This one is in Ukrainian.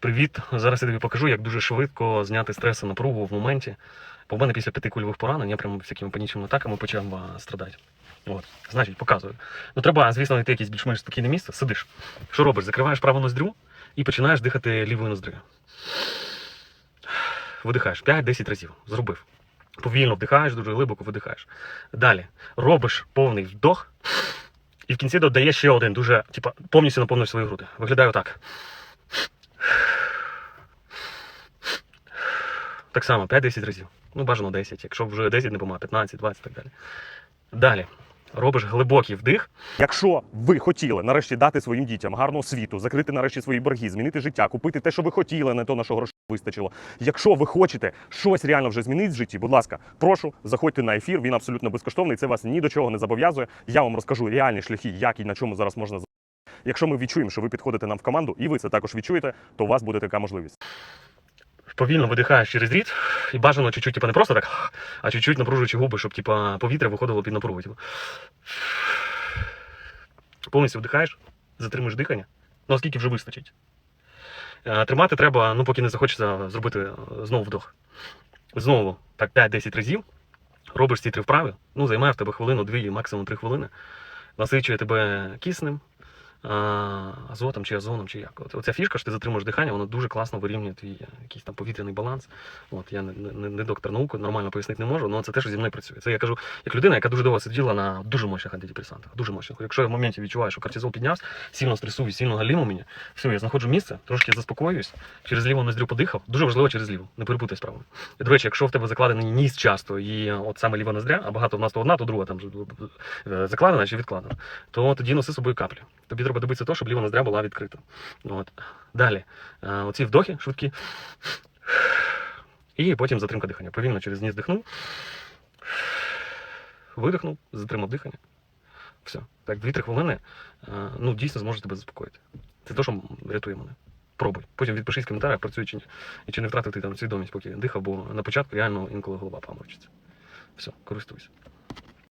Привіт! Зараз я тобі покажу, як дуже швидко зняти стрес і напругу в моменті. Бо в мене після п'яти кульових поранень я прямо всякими панічними атаками почав страдати. От, значить, показую. Ну, треба, звісно, знайти якесь більш-менш спокійне місце. Сидиш. Що робиш? Закриваєш праву ноздрю і починаєш дихати лівою ноздрю. Видихаєш 5-10 разів. Зробив. Повільно вдихаєш, дуже глибоко видихаєш. Далі робиш повний вдох, і в кінці додаєш ще один, дуже, типа, повністю наповнюєш свої груди. Виглядає отак. Так само, 5-10 разів. Ну, бажано 10. Якщо вже 10 не помагає, 15, 20 і так далі. Далі. Робиш глибокий вдих. Якщо ви хотіли нарешті дати своїм дітям гарну освіту, закрити нарешті свої борги, змінити життя, купити те, що ви хотіли, не то на що грошей вистачило. Якщо ви хочете щось реально вже змінити в житті, будь ласка, прошу, заходьте на ефір. Він абсолютно безкоштовний. Це вас ні до чого не зобов'язує. Я вам розкажу реальні шляхи, як і на чому зараз можна. Якщо ми відчуємо, що ви підходите нам в команду, і ви це також відчуєте, то у вас буде така можливість. Повільно видихаєш через рід, і бажано чуть-чуть, типа, не просто так, а чуть-чуть напружуючи губи, щоб типа, повітря виходило під напругу. Типу. Повністю вдихаєш, затримуєш дихання, ну оскільки вже вистачить. Е, Тримати треба, ну поки не захочеться зробити е, знову вдох. Знову так 5-10 разів. Робиш ці три вправи, ну, займає в тебе хвилину, дві, максимум три хвилини. Насичує тебе киснем, азотом чи озоном, чи як. От, оця фішка, що ти затримуєш дихання, воно дуже класно вирівнює твій е, якийсь там повітряний баланс. От, я не, не, не доктор науки, нормально пояснити не можу, але це те, що зі мною працює. Це я кажу, як людина, яка дуже довго сиділа на дуже мощних антидепресантах. Дуже мощних. Якщо я в моменті відчуваю, що кортизол піднявся, сильно стресую, сильно галімо мені, все, я знаходжу місце, трошки заспокоююсь, через ліву ноздрю подихав. Дуже важливо через ліву, не перепутай справу. До речі, якщо в тебе закладений ніс часто, і от саме ліва ноздря, а багато в нас то одна, то друга там е, закладена чи відкладена, то тоді носи з собою каплі. Тобі треба добитися того, щоб ліва ноздря була відкрита. От. Далі. Е, Оці вдохи швидкі. І потім затримка дихання. Повільно через ніс дихнув. Видихнув, затримав дихання. Все. Так, 2-3 хвилини. е, Ну, дійсно зможе тебе заспокоїти. Це те, що рятує мене. Пробуй. Потім відпишись в коментарях, працює чи ні. І чи не втратив ти там свідомість, поки дихав, бо на початку реально інколи голова паморочиться. Все, користуйся.